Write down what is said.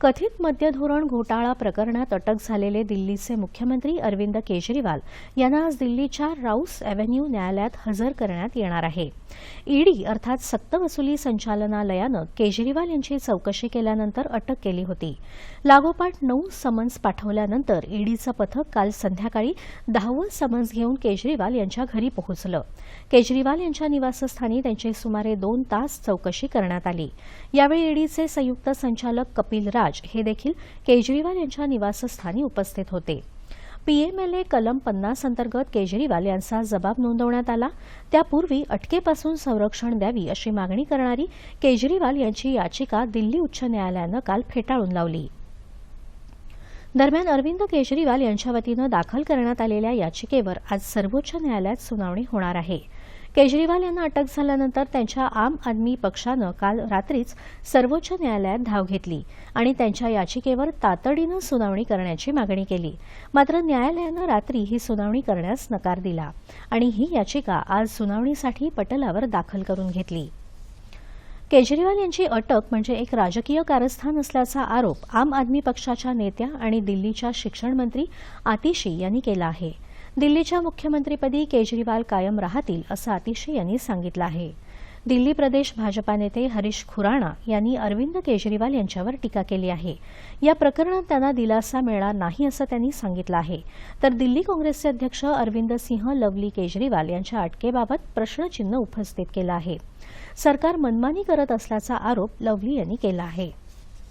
कथित मद्यधोरण घोटाळा प्रकरणात अटक झालेले दिल्लीचे मुख्यमंत्री अरविंद केजरीवाल यांना आज दिल्लीच्या राऊस अॅव्हेन्यू न्यायालयात हजर करण्यात येणार आहे. ईडी अर्थात सक्तवसुली संचालनालयानं केजरीवाल यांची चौकशी केल्यानंतर अटक केली होती. लागोपाठ नऊ समन्स पाठवल्यानंतर ईडीचं पथक काल संध्याकाळी दहावं समन्स घेऊन केजरीवाल यांच्या घरी पोहोचलं. केजरीवाल यांच्या निवासस्थानी त्यांची सुमारे दोन तास चौकशी करण्यात आली. यावेळी ईडीचे संयुक्त संचालक कपिल राज हे देखील केजरीवाल यांच्या निवासस्थानी उपस्थित होते. पीएमएलए कलम पन्नास अंतर्गत केजरीवाल यांचा जबाब नोंदवण्यात आला. त्यापूर्वी अटकेपासून संरक्षण द्यावी अशी मागणी करणारी केजरीवाल यांची याचिका दिल्ली उच्च न्यायालयानं काल फेटाळून लावली. दरम्यान अरविंद केजरीवाल यांच्या वतीनं दाखल करण्यात आलेल्या याचिकेवर आज सर्वोच्च न्यायालयात सुनावणी होणार आहे. केजरीवाल यांना अटक झाल्यानंतर त्यांच्या आम आदमी पक्षानं काल रात्रीच सर्वोच्च न्यायालयात धाव घेतली आणि त्यांच्या याचिकेवर तातडीनं सुनावणी करण्याची मागणी केली. मात्र न्यायालयानं रात्री ही सुनावणी करण्यास नकार दिला आणि ही याचिका आज सुनावणीसाठी पटलावर दाखल करून घेतली. केजरीवाल यांची अटक म्हणजे एक राजकीय कारस्थान असल्याचा आरोप आम आदमी पक्षाच्या नेत्या आणि दिल्लीच्या शिक्षण मंत्री आतिशी यांनी केला आहे. दिल्लीच्या मुख्यमंत्रीपदी केजरीवाल कायम राहतील असं आतिशी यांनी सांगितलं आहे. दिल्ली प्रदेश भाजपा नेते हरीश खुराणा यांनी अरविंद केजरीवाल यांच्यावर टीका केली आहे. या प्रकरणात त्यांना दिलासा मिळणार नाही असं त्यांनी सांगितलं आहे. तर दिल्ली काँग्रेसचे अध्यक्ष अरविंद सिंह लवली केजरीवाल यांच्या अटकेबाबत प्रश्नचिन्ह उपस्थित केलं आहे. सरकार मनमानी करत असल्याचा आरोप लवली यांनी केला आहे.